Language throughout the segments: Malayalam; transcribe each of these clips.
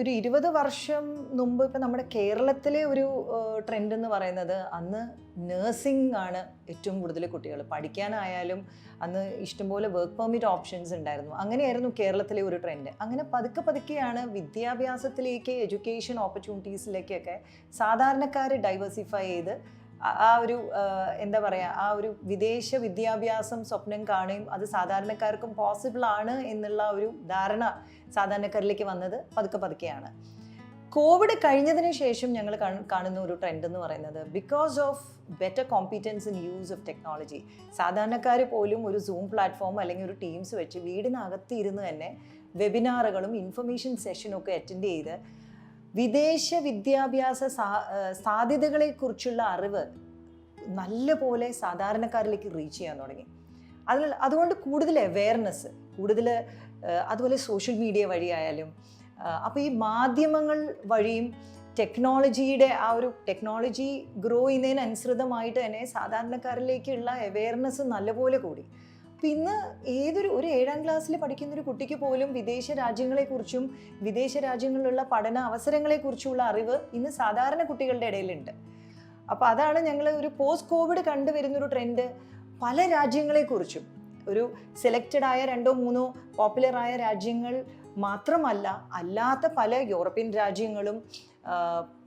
ഒരു ഇരുപത് വർഷം മുമ്പ് ഇപ്പം നമ്മുടെ കേരളത്തിലെ ഒരു ട്രെൻഡ് എന്ന് പറയുന്നത് അന്ന് നേഴ്സിംഗ് ആണ് ഏറ്റവും കൂടുതൽ കുട്ടികൾ. പഠിക്കാനായാലും അന്ന് ഇഷ്ടംപോലെ വർക്ക് പെർമിറ്റ് ഓപ്ഷൻസ് ഉണ്ടായിരുന്നു. അങ്ങനെയായിരുന്നു കേരളത്തിലെ ഒരു ട്രെൻഡ് അങ്ങനെ പതുക്കെ പതുക്കെയാണ് വിദ്യാഭ്യാസത്തിലേക്ക് എഡ്യൂക്കേഷൻ ഓപ്പർച്യൂണിറ്റീസിലേക്കൊക്കെ സാധാരണക്കാർ ഡൈവേഴ്സിഫൈ ചെയ്ത് ആ- ഒരു എന്താ പറയുക ആ ഒരു വിദേശ വിദ്യാഭ്യാസം സ്വപ്നം കാണുകയും അത് സാധാരണക്കാർക്കും പോസിബിൾ ആണ് എന്നുള്ള ഒരു ധാരണ സാധാരണക്കാരിലേക്ക് വന്നത് പതുക്കെ പതുക്കെയാണ്. കോവിഡ് കഴിഞ്ഞതിന് ശേഷം ഞങ്ങൾ കാണുന്ന ഒരു ട്രെൻഡ് എന്ന് പറയുന്നത് because of better competence in use of technology സാധാരണക്കാർ പോലും ഒരു സൂം പ്ലാറ്റ്ഫോം അല്ലെങ്കിൽ ഒരു ടീംസ് വെച്ച് വീടിനകത്ത് ഇരുന്ന് തന്നെ വെബിനാറുകളും ഇൻഫർമേഷൻ സെഷനും ഒക്കെ അറ്റൻഡ് ചെയ്ത് വിദേശ വിദ്യാഭ്യാസ സാധ്യതകളെക്കുറിച്ചുള്ള അറിവ് നല്ലപോലെ സാധാരണക്കാരിലേക്ക് റീച്ച് ചെയ്യാൻ തുടങ്ങി. അതിൽ അതുകൊണ്ട് കൂടുതൽ അവെയർനെസ് കൂടുതൽ അതുപോലെ സോഷ്യൽ മീഡിയ വഴിയായാലും അപ്പോൾ ഈ മാധ്യമങ്ങൾ വഴിയും ടെക്നോളജിയുടെ ആ ഒരു ടെക്നോളജി ഗ്രോ ചെയ്യുന്നതിനനുസൃതമായിട്ട് തന്നെ സാധാരണക്കാരിലേക്കുള്ള അവെയർനെസ് നല്ലപോലെ കൂടി. അപ്പം ഇന്ന് ഏതൊരു ഒരു ഏഴാം ക്ലാസ്സിൽ പഠിക്കുന്ന ഒരു കുട്ടിക്ക് പോലും വിദേശ രാജ്യങ്ങളെക്കുറിച്ചും വിദേശ രാജ്യങ്ങളിലുള്ള പഠന അവസരങ്ങളെക്കുറിച്ചുള്ള അറിവ് ഇന്ന് സാധാരണ കുട്ടികളുടെ ഇടയിലുണ്ട്. അപ്പോൾ അതാണ് ഞങ്ങൾ ഒരു പോസ്റ്റ് കോവിഡ് കണ്ടുവരുന്നൊരു ട്രെൻഡ് പല രാജ്യങ്ങളെക്കുറിച്ചും ഒരു സെലക്റ്റഡ് ആയ രണ്ടോ മൂന്നോ പോപ്പുലർ ആയ രാജ്യങ്ങൾ മാത്രമല്ല അല്ലാത്ത പല യൂറോപ്യൻ രാജ്യങ്ങളും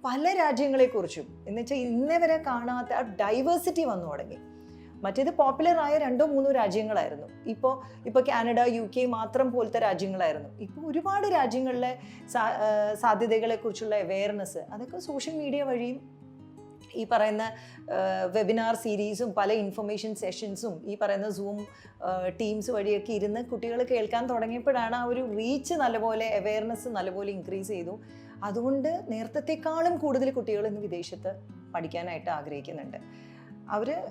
പല രാജ്യങ്ങളെക്കുറിച്ചും. എന്ന് വെച്ചാൽ ഇന്നേ വരെ കാണാത്ത ഡൈവേഴ്സിറ്റി വന്നു തുടങ്ങി. മറ്റേത് പോപ്പുലർ ആയ രണ്ടോ മൂന്നോ രാജ്യങ്ങളായിരുന്നു. ഇപ്പോൾ ഇപ്പോൾ കാനഡ യു കെ മാത്രം പോലത്തെ രാജ്യങ്ങളായിരുന്നു. ഇപ്പോൾ ഒരുപാട് രാജ്യങ്ങളിലെ സാധ്യതകളെക്കുറിച്ചുള്ള അവെയർനെസ് അതൊക്കെ സോഷ്യൽ മീഡിയ വഴിയും ഈ പറയുന്ന വെബിനാർ സീരീസും പല ഇൻഫർമേഷൻ സെഷൻസും ഈ പറയുന്ന സൂം ടീംസ് വഴിയൊക്കെ ഇരുന്ന് കുട്ടികൾ കേൾക്കാൻ തുടങ്ങിയപ്പോഴാണ് ആ ഒരു റീച്ച് നല്ലപോലെ അവെയർനെസ് നല്ലപോലെ ഇൻക്രീസ് ചെയ്തു. അതുകൊണ്ട് നേരത്തെക്കാളും കൂടുതൽ കുട്ടികൾ ഇന്ന് വിദേശത്ത് പഠിക്കാനായിട്ട് ആഗ്രഹിക്കുന്നുണ്ട്. അവർ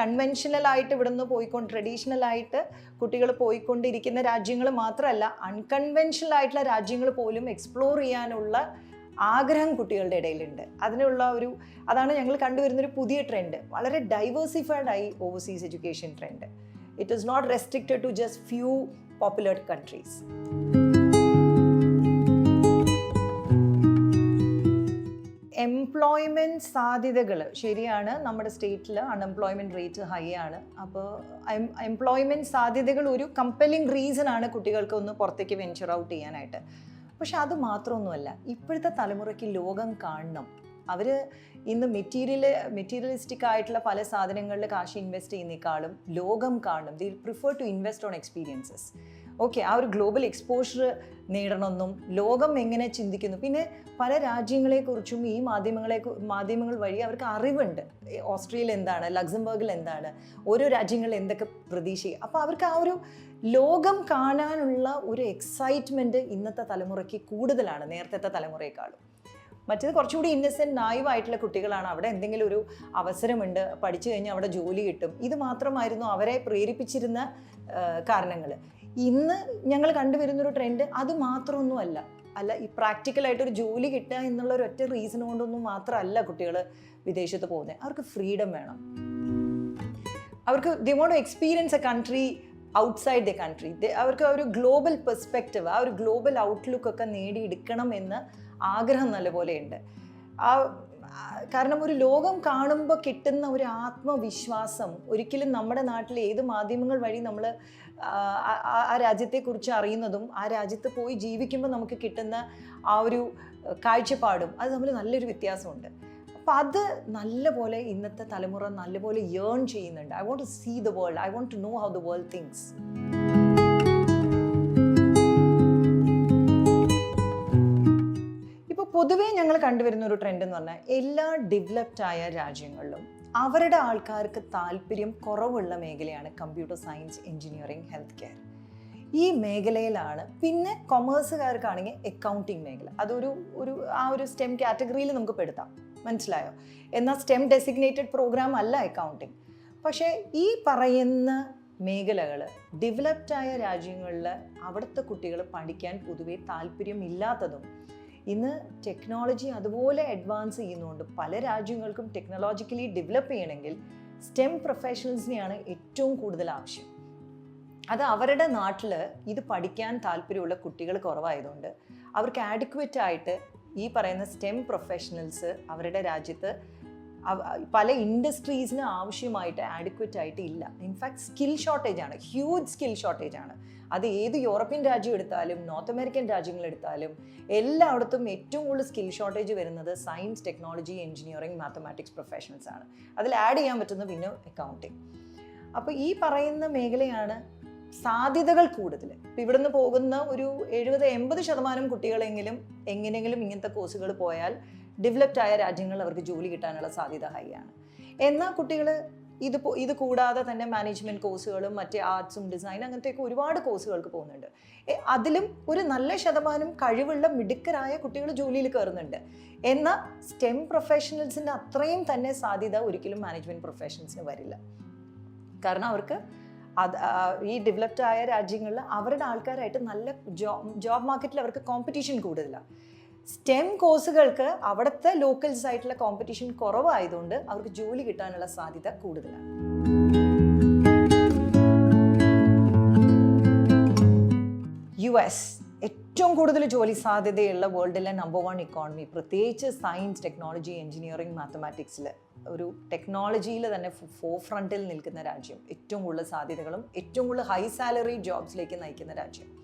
കൺവെൻഷനൽ ആയിട്ട് ഇവിടുന്ന് പോയിക്കൊണ്ട് ട്രഡീഷണൽ ആയിട്ട് കുട്ടികൾ പോയിക്കൊണ്ടിരിക്കുന്ന രാജ്യങ്ങൾ മാത്രമല്ല അൺകൺവെൻഷനൽ ആയിട്ടുള്ള രാജ്യങ്ങൾ പോലും എക്സ്പ്ലോർ ചെയ്യാനുള്ള ആഗ്രഹം കുട്ടികളുടെ ഇടയിലുണ്ട്. അതിനുള്ള ഒരു അതാണ് ഞങ്ങൾ കണ്ടുവരുന്നൊരു പുതിയ ട്രെൻഡ് വളരെ ഡൈവേഴ്സിഫൈഡ് ആയി overseas education trend it is not restricted to just few popular countries employment സാധ്യതകൾ ശരിയാണ് നമ്മുടെ സ്റ്റേറ്റിൽ അൺഎംപ്ലോയ്മെന്റ് റേറ്റ് ഹൈ ആണ്. അപ്പോൾ എംപ്ലോയ്മെന്റ് സാധ്യതകൾ ഒരു കമ്പലിംഗ് റീസൺ ആണ് കുട്ടികൾക്ക് ഒന്ന് പുറത്തേക്ക് വെഞ്ചർ ഔട്ട് ചെയ്യാനായിട്ട്. പക്ഷെ അത് മാത്രമൊന്നുമല്ല. ഇപ്പോഴത്തെ തലമുറയ്ക്ക് ലോകം കാണണം. അവർ ഇന്ന് മെറ്റീരിയൽ മെറ്റീരിയലിസ്റ്റിക് ആയിട്ടുള്ള പല സാധനങ്ങളിൽ കാശ് ഇൻവെസ്റ്റ് ചെയ്യുന്നേക്കാളും ലോകം കാണണം. They'll prefer to invest on experiences okay ആ ഒരു ഗ്ലോബൽ എക്സ്പോഷർ നേടണമെന്നും ലോകം എങ്ങനെ ചിന്തിക്കുന്നു. പിന്നെ പല രാജ്യങ്ങളെക്കുറിച്ചും ഈ മാധ്യമങ്ങളെ മാധ്യമങ്ങൾ വഴി അവർക്ക് അറിവുണ്ട്. ഓസ്ട്രേലിയ എന്താണ് ലക്സംബർഗിൽ എന്താണ് ഓരോ രാജ്യങ്ങളിൽ എന്തൊക്കെ പ്രതീക്ഷിക്കുക അപ്പോൾ അവർക്ക് ആ ഒരു ലോകം കാണാനുള്ള ഒരു എക്സൈറ്റ്മെന്റ് ഇന്നത്തെ തലമുറയ്ക്ക് കൂടുതലാണ് നേരത്തെ തലമുറയെക്കാളും. മറ്റേത് കുറച്ചുകൂടി ഇന്നസെന്റ് നായുവായിട്ടുള്ള കുട്ടികളാണ്. അവിടെ എന്തെങ്കിലും ഒരു അവസരമുണ്ട് പഠിച്ചു കഴിഞ്ഞാൽ അവിടെ ജോലി കിട്ടും. ഇത് മാത്രമായിരുന്നു അവരെ പ്രേരിപ്പിച്ചിരുന്ന കാരണങ്ങൾ ഇന്ന് ഞങ്ങൾ കണ്ടുവരുന്നൊരു ട്രെൻഡ് അത് മാത്രമൊന്നുമല്ല. അല്ല ഈ പ്രാക്ടിക്കലായിട്ട് ഒരു ജോലി കിട്ടുക എന്നുള്ള ഒരു ഒറ്റ റീസൺ കൊണ്ടൊന്നും മാത്രമല്ല കുട്ടികൾ വിദേശത്ത് പോകുന്നത് അവർക്ക് ഫ്രീഡം വേണം. അവർക്ക് they want to experience a country outside the country അവർക്ക് ഒരു ഗ്ലോബൽ പെർസ്പെക്റ്റീവ് ആ ഒരു ഗ്ലോബൽ ഔട്ട്ലുക്ക് ഒക്കെ നേടിയെടുക്കണം എന്ന് ആഗ്രഹം നല്ലപോലെ ഉണ്ട് ആ, കാരണം ഒരു ലോകം കാണുമ്പോൾ കിട്ടുന്ന ഒരു ആത്മവിശ്വാസം ഒരിക്കലും നമ്മുടെ നാട്ടിൽ ഏത് മാധ്യമങ്ങൾ വഴി നമ്മൾ ആ രാജ്യത്തെക്കുറിച്ച് അറിയുന്നതും ആ രാജ്യത്ത് പോയി ജീവിക്കുമ്പോൾ നമുക്ക് കിട്ടുന്ന ആ ഒരു കാഴ്ചപ്പാടും അത് തമ്മിൽ നല്ലൊരു വ്യത്യാസമുണ്ട്. അപ്പം അത് നല്ലപോലെ ഇന്നത്തെ തലമുറ നല്ലപോലെ ഏൺ ചെയ്യുന്നുണ്ട്. I want to see the world I want to know how the world things പൊതുവേ ഞങ്ങൾ കണ്ടുവരുന്ന ഒരു ട്രെൻഡ് എന്ന് പറഞ്ഞാൽ എല്ലാ ഡെവലപ്ഡ് ആയ രാജ്യങ്ങളിലും അവരുടെ ആൾക്കാർക്ക് താല്പര്യം കുറവുള്ള മേഖലയാണ് computer science engineering health care ഈ മേഖലയിലാണ് പിന്നെ കൊമേഴ്സുകാർക്കാണെങ്കിൽ അക്കൗണ്ടിങ് മേഖല. അതൊരു ഒരു ആ ഒരു സ്റ്റെം കാറ്റഗറിയിൽ നമുക്ക് പെടുത്താം. മനസ്സിലായോ? എന്നാൽ സ്റ്റെം ഡെസിഗ്നേറ്റഡ് പ്രോഗ്രാം അല്ല അക്കൗണ്ടിങ് പക്ഷേ ഈ പറയുന്ന മേഖലകൾ ഡെവലപ്ഡായ രാജ്യങ്ങളിൽ അവിടുത്തെ കുട്ടികൾ പഠിക്കാൻ പൊതുവെ താല്പര്യമില്ലാത്തതും ഇന്ന് ടെക്നോളജി അതുപോലെ അഡ്വാൻസ് ചെയ്യുന്നതുകൊണ്ട് പല രാജ്യങ്ങൾക്കും ടെക്നോളജിക്കലി ഡെവലപ്പ് ചെയ്യണമെങ്കിൽ സ്റ്റെം പ്രൊഫഷണൽസിനെയാണ് ഏറ്റവും കൂടുതൽ ആവശ്യം. അത് അവരുടെ നാട്ടിൽ ഇത് പഠിക്കാൻ താല്പര്യമുള്ള കുട്ടികൾ കുറവായതുകൊണ്ട് അവർക്ക് ആഡിക്വറ്റ് ആയിട്ട് ഈ പറയുന്ന സ്റ്റെം പ്രൊഫഷണൽസ് അവരുടെ രാജ്യത്ത് പല ഇൻഡസ്ട്രീസിന് ആവശ്യമായിട്ട് ആഡിക്വറ്റ് ആയിട്ട് ഇല്ല. ഇൻഫാക്ട് സ്കിൽ ഷോർട്ടേജ് ആണ്. ഹ്യൂജ് സ്കിൽ ഷോർട്ടേജ് ആണ്. അത് ഏത് യൂറോപ്യൻ രാജ്യം എടുത്താലും നോർത്ത് അമേരിക്കൻ രാജ്യങ്ങൾ എടുത്താലും എല്ലായിടത്തും ഏറ്റവും കൂടുതൽ സ്കിൽ ഷോർട്ടേജ് വരുന്നത് science technology engineering mathematics professionals ആണ്. അതിൽ ആഡ് ചെയ്യാൻ പറ്റുന്ന പിന്നെ അക്കൗണ്ടിങ് അപ്പോൾ ഈ പറയുന്ന മേഖലയാണ് സാധ്യതകൾ കൂടുതൽ ഇപ്പം ഇവിടുന്ന് പോകുന്ന ഒരു എഴുപത് എൺപത് ശതമാനം കുട്ടികളെങ്കിലും എങ്ങനെയെങ്കിലും ഇങ്ങനത്തെ കോഴ്സുകൾ പോയാൽ ഡെവലപ്ഡ് ആയ രാജ്യങ്ങളിൽ അവർക്ക് ജോലി കിട്ടാനുള്ള സാധ്യത ഹൈ ആണ്. എന്നാൽ കുട്ടികൾ ഇത് ഇത് കൂടാതെ തന്നെ മാനേജ്മെന്റ് കോഴ്സുകളും മറ്റേ ആർട്സും ഡിസൈൻ അങ്ങനത്തെയൊക്കെ ഒരുപാട് കോഴ്സുകൾക്ക് പോകുന്നുണ്ട്. അതിലും ഒരു നല്ല ശതമാനം കഴിവുള്ള മിടുക്കരായ കുട്ടികൾ ജോലിയിൽ കയറുന്നുണ്ട്. എന്നാൽ സ്റ്റെം പ്രൊഫഷണൽസിന്റെ അത്രയും തന്നെ സാധ്യത ഒരിക്കലും മാനേജ്മെന്റ് പ്രൊഫഷൻസിന് വരില്ല. കാരണം അവർക്ക് അത് ഈ ഡെവലപ്ഡ് ആയ രാജ്യങ്ങളിൽ അവരുടെ ആൾക്കാരായിട്ട് നല്ല ജോബ് ജോബ് മാർക്കറ്റിൽ അവർക്ക് കോമ്പറ്റീഷൻ കൂടുതലാണ് സ്റ്റെം കോഴ്സുകൾക്ക് അവിടുത്തെ ലോക്കൽസ് ആയിട്ടുള്ള കോമ്പറ്റീഷൻ കുറവായതുകൊണ്ട് അവർക്ക് ജോലി കിട്ടാനുള്ള സാധ്യത കൂടുതലാണ്. യു എസ് ഏറ്റവും കൂടുതൽ ജോലി സാധ്യതയുള്ള വേൾഡിലെ നമ്പർ വൺ ഇക്കോണമി പ്രത്യേകിച്ച് സയൻസ് ടെക്നോളജി എഞ്ചിനീയറിംഗ് മാത്തമാറ്റിക്സിൽ ഒരു ടെക്നോളജിയിൽ തന്നെ ഫോർ ഫ്രണ്ടിൽ നിൽക്കുന്ന രാജ്യം. ഏറ്റവും കൂടുതൽ സാധ്യതകളും ഏറ്റവും കൂടുതൽ ഹൈ സാലറി ജോബ്സിലേക്ക് നയിക്കുന്ന രാജ്യം.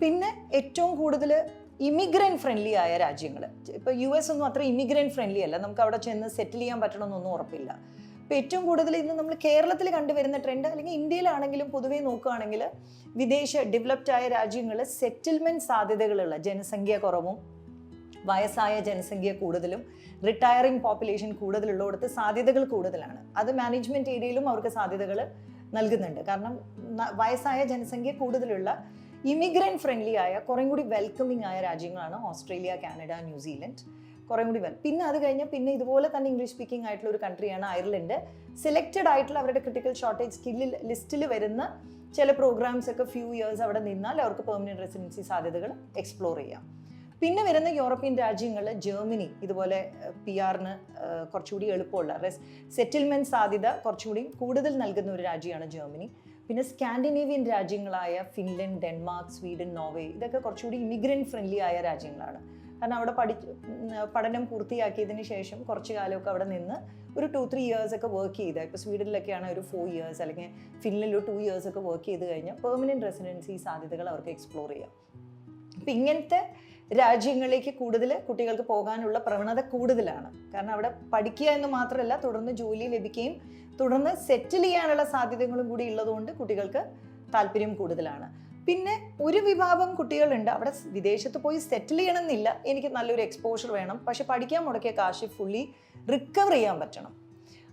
പിന്നെ ഏറ്റവും കൂടുതൽ ഇമിഗ്രന്റ് ഫ്രണ്ട്ലി ആയ രാജ്യങ്ങൾ. ഇപ്പോൾ യു എസ് ഒന്നും അത്ര ഇമിഗ്രന്റ് ഫ്രണ്ട്ലി അല്ല. നമുക്ക് അവിടെ ചെന്ന് സെറ്റിൽ ചെയ്യാൻ പറ്റണമെന്നൊന്നും ഉറപ്പില്ല. ഇപ്പോൾ ഏറ്റവും കൂടുതൽ ഇന്ന് നമ്മൾ കേരളത്തിൽ കണ്ടുവരുന്ന ട്രെൻഡ് അല്ലെങ്കിൽ ഇന്ത്യയിലാണെങ്കിലും പൊതുവേ നോക്കുകയാണെങ്കിൽ വിദേശ ഡെവലപ്ഡ് ആയ രാജ്യങ്ങൾ സെറ്റിൽമെന്റ് സാധ്യതകളുള്ള ജനസംഖ്യ കുറവും വയസ്സായ ജനസംഖ്യ കൂടുതലും റിട്ടയറിംഗ് പോപ്പുലേഷൻ കൂടുതലുള്ളിടത്ത് സാധ്യതകൾ കൂടുതലാണ്. അത് മാനേജ്മെന്റ് ഏരിയയിലും അവർക്ക് സാധ്യതകൾ നൽകുന്നുണ്ട്. കാരണം വയസ്സായ ജനസംഖ്യ കൂടുതലുള്ള ഇമിഗ്രന്റ് ഫ്രണ്ട്ലി ആയ കുറേ കൂടി വെൽക്കമിങ് ആയ രാജ്യങ്ങളാണ് ഓസ്ട്രേലിയ കാനഡ ന്യൂസിലൻഡ്. കുറേ കൂടി വെൽ പിന്നെ അത് കഴിഞ്ഞാൽ പിന്നെ ഇതുപോലെ തന്നെ ഇംഗ്ലീഷ് സ്പീക്കിംഗ് ആയിട്ടുള്ള ഒരു കൺട്രിയാണ് അയർലൻഡ് സെലക്റ്റഡ് ആയിട്ടുള്ള അവരുടെ ക്രിട്ടിക്കൽ ഷോർട്ടേജ് സ്കില്ലിൽ ലിസ്റ്റിൽ വരുന്ന ചില പ്രോഗ്രാംസ് ഒക്കെ ഫ്യൂ ഇയേഴ്സ് അവിടെ നിന്നാൽ അവർക്ക് പെർമനന്റ് റെസിഡൻസി സാധ്യതകൾ എക്സ്പ്ലോർ ചെയ്യാം. പിന്നെ വരുന്ന യൂറോപ്യൻ രാജ്യങ്ങൾ ജർമ്മനി ഇതുപോലെ പി ആറിന് കുറച്ചുകൂടി എളുപ്പമുള്ള റെസ് സെറ്റിൽമെന്റ് സാധ്യത കുറച്ചുകൂടി കൂടുതൽ നൽകുന്ന ഒരു രാജ്യമാണ് ജർമ്മനി. പിന്നെ സ്കാൻഡിനേവിയൻ രാജ്യങ്ങളായ ഫിൻലൻഡ് ഡെൻമാർക്ക് സ്വീഡൻ നോർവേ ഇതൊക്കെ കുറച്ചുകൂടി ഇമിഗ്രന്റ് ഫ്രണ്ട്ലി ആയ രാജ്യങ്ങളാണ്. കാരണം അവിടെ പഠി പഠനം പൂർത്തിയാക്കിയതിന് ശേഷം കുറച്ച് കാലമൊക്കെ അവിടെ നിന്ന് ഒരു ടു ത്രീ ഇയേഴ്സ് ഒക്കെ വർക്ക് ചെയ്ത ഇപ്പോൾ സ്വീഡനിലൊക്കെയാണ് ഒരു ഫോർ ഇയേഴ്സ് അല്ലെങ്കിൽ ഫിൻലൻഡിൽ ടു ഇയേഴ്സ് ഒക്കെ വർക്ക് ചെയ്ത് കഴിഞ്ഞാൽ പെർമനന്റ് റെസിഡൻസി സാധ്യതകൾ അവർക്ക് എക്സ്പ്ലോർ ചെയ്യാം. അപ്പം ഇങ്ങനത്തെ രാജ്യങ്ങളിലേക്ക് കൂടുതൽ കുട്ടികൾക്ക് പോകാനുള്ള പ്രവണത കൂടുതലാണ്. കാരണം അവിടെ പഠിക്കുക എന്ന് മാത്രമല്ല തുടർന്ന് ജോലി ലഭിക്കുകയും തുടർന്ന് സെറ്റിൽ ചെയ്യാനുള്ള സാധ്യതകളും കൂടി ഉള്ളതുകൊണ്ട് കുട്ടികൾക്ക് താല്പര്യം കൂടുതലാണ്. പിന്നെ ഒരു വിഭാഗം കുട്ടികളുണ്ട്. അവിടെ വിദേശത്ത് പോയി സെറ്റിൽ ചെയ്യണമെന്നില്ല. എനിക്ക് നല്ലൊരു എക്സ്പോഷർ വേണം. പക്ഷെ പഠിക്കാൻ മുടക്കിയ കാശ് ഫുള്ളി റിക്കവർ ചെയ്യാൻ പറ്റണം.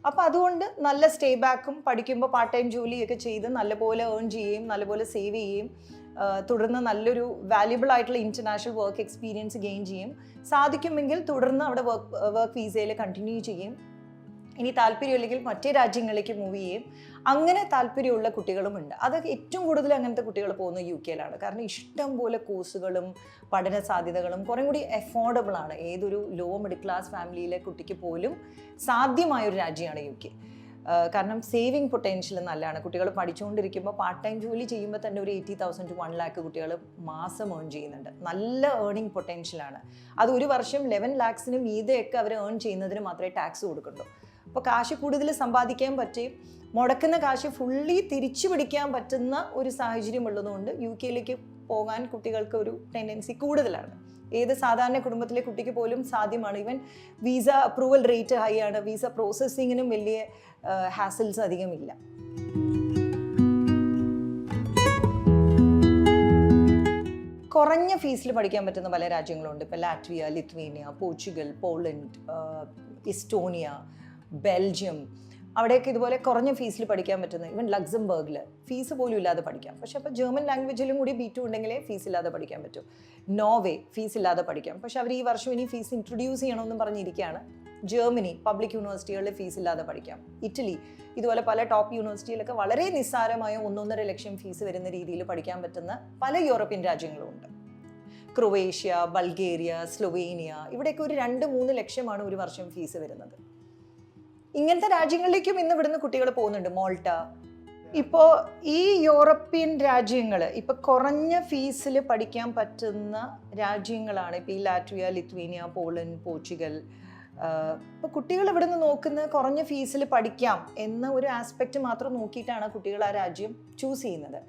അപ്പോൾ അതുകൊണ്ട് നല്ല സ്റ്റേ ബാക്കും പഠിക്കുമ്പോൾ പാർട്ട് ടൈം ജോലിയൊക്കെ ചെയ്ത് നല്ലപോലെ ഏൺ ചെയ്യുകയും നല്ലപോലെ സേവ് ചെയ്യുകയും തുടർന്ന് നല്ലൊരു വാല്യുബിൾ ആയിട്ടുള്ള ഇന്റർനാഷണൽ വർക്ക് എക്സ്പീരിയൻസ് ഗെയിൻ ചെയ്യും. സാധിക്കുമെങ്കിൽ തുടർന്ന് അവിടെ വർക്ക് വർക്ക് വിസയിൽ കണ്ടിന്യൂ ചെയ്യും. ഇനി താല്പര്യമില്ലെങ്കിൽ മറ്റേ രാജ്യങ്ങളിലേക്ക് മൂവ് ചെയ്യും. അങ്ങനെ താല്പര്യമുള്ള കുട്ടികളുമുണ്ട്. അതൊക്കെ ഏറ്റവും കൂടുതൽ അങ്ങനത്തെ കുട്ടികൾ പോകുന്നത് യു കെയിലാണ് കാരണം ഇഷ്ടം പോലെ കോഴ്സുകളും പഠന സാധ്യതകളും കുറേ കൂടി അഫോർഡബിൾ ആണ്. ഏതൊരു ലോ മിഡിൽ ക്ലാസ് ഫാമിലിയിലെ കുട്ടിക്ക് പോലും സാധ്യമായ ഒരു രാജ്യമാണ് യു കെ കാരണം സേവിങ് പൊട്ടൻഷ്യൽ നല്ലതാണ്. കുട്ടികൾ പഠിച്ചുകൊണ്ടിരിക്കുമ്പോൾ പാർട്ട് ടൈം ജോലി ചെയ്യുമ്പോൾ തന്നെ ഒരു eighty thousand to one lakh കുട്ടികൾ മാസം ഏൺ ചെയ്യുന്നുണ്ട്. നല്ല ഏർണിംഗ് പൊട്ടൻഷ്യലാണ് അത് ഒരു വർഷം ലെവൻ ലാക്സിന് മീതെയൊക്കെ അവർ ഏൺ ചെയ്യുന്നതിന് മാത്രമേ ടാക്സ് കൊടുക്കുള്ളൂ അപ്പോൾ കാശ് കൂടുതൽ സമ്പാദിക്കാൻ പറ്റുകയും മുടക്കുന്ന കാശ് ഫുള്ളി തിരിച്ചു പിടിക്കാൻ പറ്റുന്ന ഒരു സാഹചര്യം ഉള്ളതുകൊണ്ട് യു കെയിലേക്ക് പോകാൻ കുട്ടികൾക്ക് ഒരു ടെൻഡൻസി കൂടുതലാണ്. ഏത് സാധാരണ കുടുംബത്തിലെ കുട്ടിക്ക് പോലും സാധ്യമാണ്. Even visa approval rate high ആണ്. വിസ പ്രോസസ്സിങ്ങിനും വലിയ ഹാസിൽസ് അധികമില്ല. കുറഞ്ഞ ഫീസിൽ പഠിക്കാൻ പറ്റുന്ന പല രാജ്യങ്ങളുണ്ട്. ഇപ്പോൾ Latvia Lithuania Portugal Poland Estonia Belgium അവിടെയൊക്കെ ഇതുപോലെ കുറഞ്ഞ ഫീസിൽ പഠിക്കാൻ പറ്റുന്നു ഈവൻ ലക്സംബർഗിൽ ഫീസ് പോലും ഇല്ലാതെ പഠിക്കാം. പക്ഷെ അപ്പോൾ ജർമ്മൻ ലാംഗ്വേജിലും കൂടി ബി ടു ഉണ്ടെങ്കിലേ ഫീസ് ഇല്ലാതെ പഠിക്കാൻ പറ്റൂ. നോവേ ഫീസ് ഇല്ലാതെ പഠിക്കാം. പക്ഷെ അവർ ഈ വർഷം ഇനി ഫീസ് ഇൻട്രൊഡ്യൂസ് ചെയ്യണമെന്നും പറഞ്ഞിരിക്കുകയാണ്. ജർമ്മനി പബ്ലിക് യൂണിവേഴ്സിറ്റികളിൽ ഫീസ് ഇല്ലാതെ പഠിക്കാം. ഇറ്റലി ഇതുപോലെ പല ടോപ്പ് യൂണിവേഴ്സിറ്റിയിലൊക്കെ വളരെ നിസ്സാരമായ ഒന്നൊന്നര ലക്ഷം ഫീസ് വരുന്ന രീതിയിൽ പഠിക്കാൻ പറ്റുന്ന പല യൂറോപ്യൻ രാജ്യങ്ങളുമുണ്ട് ക്രൊവേഷ്യ ബൾഗേറിയ സ്ലൊവേനിയ ഇവിടെയൊക്കെ ഒരു രണ്ട് മൂന്ന് ലക്ഷമാണ് ഒരു വർഷം ഫീസ് വരുന്നത്. ഇങ്ങനത്തെ രാജ്യങ്ങളിലേക്കും ഇന്ന് ഇവിടുന്ന് കുട്ടികൾ പോകുന്നുണ്ട് മോൾട്ട. ഇപ്പോൾ ഈ യൂറോപ്യൻ രാജ്യങ്ങൾ ഇപ്പോൾ കുറഞ്ഞ ഫീസിൽ പഠിക്കാൻ പറ്റുന്ന രാജ്യങ്ങളാണ് ഇപ്പോൾ ഈ ലാറ്റ്വിയ ലിത്വീനിയ പോളണ്ട് പോർച്ചുഗൽ ഇപ്പോൾ കുട്ടികൾ ഇവിടെ നിന്ന് നോക്കുന്ന കുറഞ്ഞ ഫീസിൽ പഠിക്കാം എന്ന ഒരു ആസ്പെക്റ്റ് മാത്രം നോക്കിയിട്ടാണ് കുട്ടികൾ ആ രാജ്യം ചൂസ് ചെയ്യുന്നത്.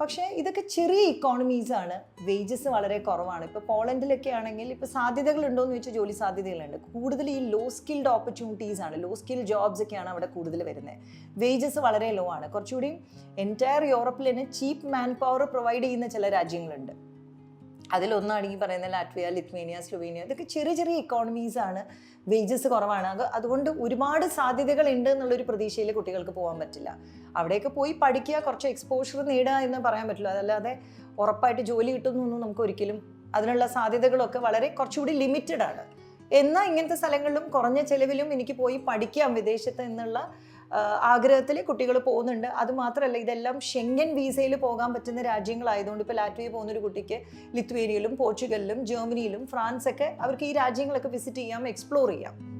പക്ഷേ ഇതൊക്കെ ചെറിയ ഇക്കോണമീസ് ആണ്. വേജസ് വളരെ കുറവാണ്. ഇപ്പോൾ പോളണ്ടിലൊക്കെ ആണെങ്കിൽ ഇപ്പോൾ സാധ്യതകളുണ്ടോ എന്ന് ചോദിച്ചാൽ ജോലി സാധ്യതകളുണ്ട്. കൂടുതൽ ഈ ലോ സ്കിൽഡ് ഓപ്പർച്യൂണിറ്റീസ് ആണ്. ലോ സ്കിൽ ജോബ്സ് ഒക്കെയാണ് അവിടെ കൂടുതൽ വരുന്നത്. വേജസ് വളരെ ലോ ആണ്. കുറച്ചുകൂടി എന്റയർ യൂറോപ്പിൽ തന്നെ ചീപ്പ് മാൻ പവർ പ്രൊവൈഡ് ചെയ്യുന്ന ചില രാജ്യങ്ങളുണ്ട്. അതിലൊന്നാണ് ഈ പറയുന്ന ലാറ്റ്വിയ ലിത്വേനിയ സ്ലൊവേനിയ ഇതൊക്കെ ചെറിയ ചെറിയ ഇക്കോണമീസ് ആണ്. വേജസ് കുറവാണ്. അത് അതുകൊണ്ട് ഒരുപാട് സാധ്യതകൾ ഉണ്ട് എന്നുള്ളൊരു പ്രതീക്ഷയിൽ കുട്ടികൾക്ക് പോകാൻ പറ്റില്ല. അവിടെയൊക്കെ പോയി പഠിക്കുക കുറച്ച് എക്സ്പോഷർ നേടുക എന്ന് പറയാൻ പറ്റില്ല. അതല്ലാതെ ഉറപ്പായിട്ട് ജോലി കിട്ടുന്നൊന്നും നമുക്ക് ഒരിക്കലും അതിനുള്ള സാധ്യതകളൊക്കെ വളരെ കുറച്ചുകൂടി ലിമിറ്റഡ് ആണ്. എന്നാൽ ഇങ്ങനത്തെ സ്ഥലങ്ങളിലും കുറഞ്ഞ ചെലവിലും എനിക്ക് പോയി പഠിക്കാം വിദേശത്ത് എന്നുള്ള ആഗ്രഹത്തിൽ കുട്ടികൾ പോകുന്നുണ്ട്. അത് മാത്രമല്ല ഇതെല്ലാം ഷെങ്കൻ വിസയിൽ പോകാൻ പറ്റുന്ന രാജ്യങ്ങളായതുകൊണ്ട് ഇപ്പോൾ ലാറ്റ്വിയ പോകുന്ന ഒരു കുട്ടിക്ക് ലിത്വേനിയയിലും പോർച്ചുഗലിലും ജർമ്മനിയിലും ഫ്രാൻസ് ഒക്കെ അവർക്ക് ഈ രാജ്യങ്ങളൊക്കെ വിസിറ്റ് ചെയ്യാം എക്സ്പ്ലോർ ചെയ്യാം.